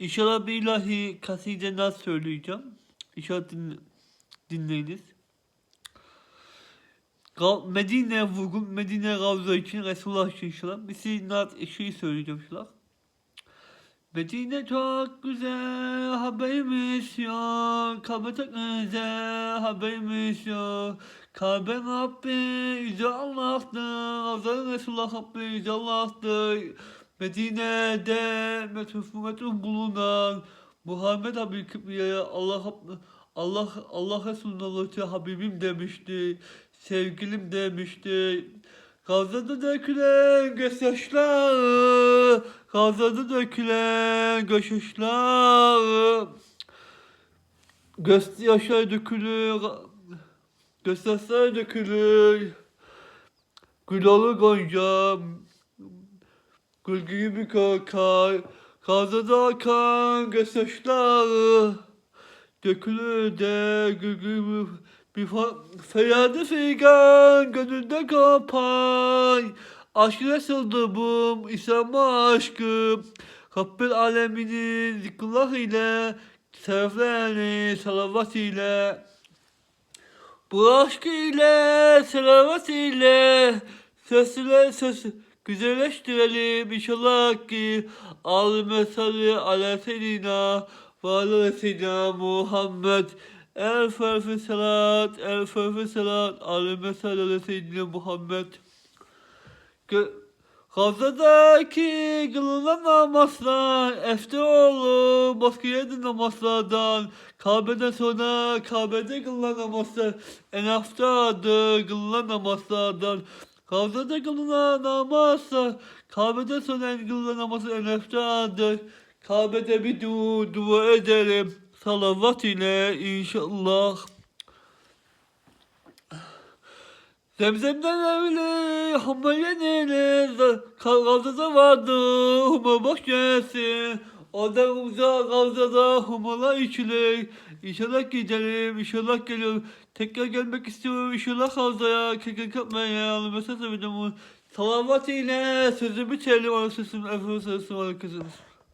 İnşallah bir ilahi kaside nasıl söyleyeceğim. İnşallah din, dinleyiniz. Medine vurgun, Medine Ravza için Resulullah için inşallah. Bir şey, nat, şey söyleyeceğim inşallah. Medine çok güzel haberimiz yok. Kabe çok güzel haberimiz yok. Kabe Rabbi Yüce Allah'tır. Ravza Resulullah Rabbi Yüce Allah'tır. Medine'de metuf metuf bulunan Muhammed Habib Kibriye'ye Allah Allah Allah Resulü'nün Habibim demişti. Sevgilim demişti. Gazada dökülen gözyaşları, Gazada dökülen gözyaşları, gözyaşları dökülür, gözyaşları dökülür, gül olur gonca, gül gibi kokar, Gazada akan gözyaşları, dökülür de gül gibi bir feryadı figan gönlünde kopar. Aşk nasıldı bu İslam aşkım. Rabbil aleminin zikrullah ile Seraflerini salavat ile Bu aşk ile selavat ile Sesle ses güzelleştirelim inşallah ki Alime salli ala seyyidina ve ala seyyidina Muhammed. Elf elf salat, elf elf salat, alime salli ala seyyidina Muhammed. Gazadaki kılınan namazlar, Efteoğlu baskıyadı namazlardan, Kabe'den sonra Kabe'de kılınan namazlar, en haftadır kılınan namazlardan, Gazada kılınan namazlar, Kabe'den sonra en kılınan namazlar en haftadır, Kabe'de bir du dua ederim, salavat ile inşallah. Zemzemden evli, hamle yenilir, kavgada vardı, huma bak gelsin. Uzak kavgada humala içilir. İnşallah gidelim, inşallah geliyorum. Tekrar gelmek istiyorum, inşallah kavgaya, kekek yapmaya, alıma sesimi Salavat ile sözümü çelim, anasısın, efendim, sözüm, kızınız.